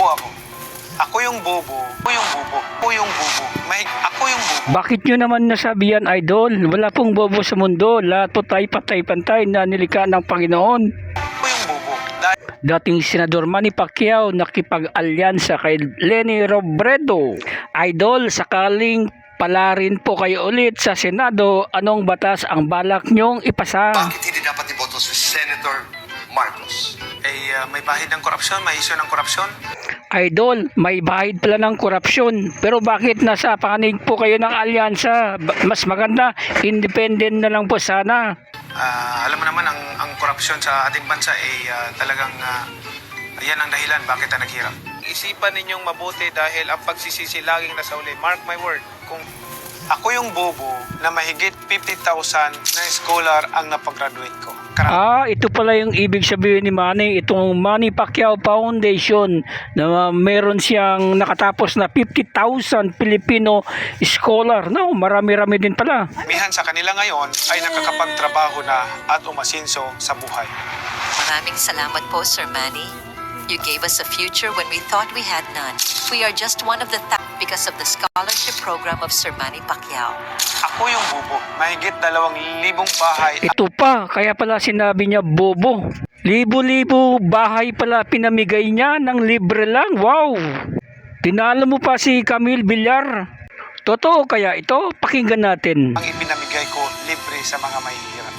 bobo ako. Ako yung bobo. Ako yung bobo. Ako yung bobo. May, ako yung bobo. Bakit nyo naman nasabihan, idol? Wala pong bobo sa mundo. Lahat po tayo patay-pantay na nilikha ng Panginoon. Ako yung bobo. Dahil Dating Senador Manny Pacquiao nakipag-alyansa kay Lenny Robredo. Idol, sakaling pala rin po kayo ulit sa Senado, anong batas ang balak nyong ipasa? Bakit hindi dapat iboto si Senator Marcos? eh, uh, may bahid ng korupsyon, may issue ng korupsyon. Idol, may bahid pala ng korupsyon. Pero bakit nasa panig po kayo ng alyansa? Mas maganda, independent na lang po sana. Ah, alam mo naman, ang, ang korupsyon sa ating bansa ay ah, talagang ah, yan ang dahilan bakit na naghirap. Isipan ninyong mabuti dahil ang pagsisisi laging nasa uli. Mark my word, kung ako yung bobo na mahigit 50,000 na scholar ang napagraduate ko. Karang Ah, ito pala yung ibig sabihin ni Manny, itong Manny Pacquiao Foundation na meron siyang nakatapos na 50,000 Filipino scholar. No, marami-rami din pala. Mihan sa kanila ngayon ay nakakapagtrabaho na at umasinso sa buhay. Maraming salamat po, Sir Manny. You gave us a future when we thought we had none. We are just one of the because of the scholarship program of Sir Manny Pacquiao. Ako yung bobo. Mahigit dalawang libong bahay Ito pa, kaya pala sinabi niya bobo. Libo-libo bahay pala pinamigay niya ng libre lang. Wow! Tinalo mo pa si Camille Villar. Totoo kaya ito? Pakinggan natin. ang ipinamigay ko libre sa mga mahihirap.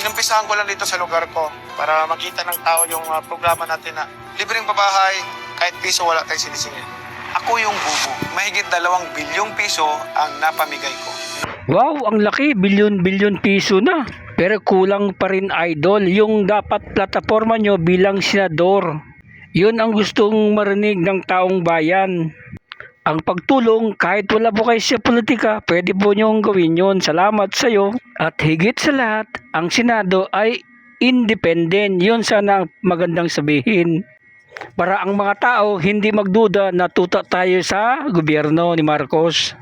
Inumpisahan ko lang dito sa lugar ko para makita ng tao yung uh, programa natin na libreng pabahay, kahit piso wala tayong sinisingil. Ako yung bubo. Mahigit dalawang bilyong piso ang napamigay ko. Wow, ang laki, bilyon-bilyon piso na. Pero kulang pa rin idol, yung dapat plataforma nyo bilang senador. Yun ang gustong marinig ng taong bayan. Ang pagtulong, kahit wala po kayo sa politika, pwede po nyong gawin yun. Salamat sa iyo. At higit sa lahat, ang Senado ay independent. Yun sana ang magandang sabihin. Para ang mga tao hindi magduda na tuta tayo sa gobyerno ni Marcos.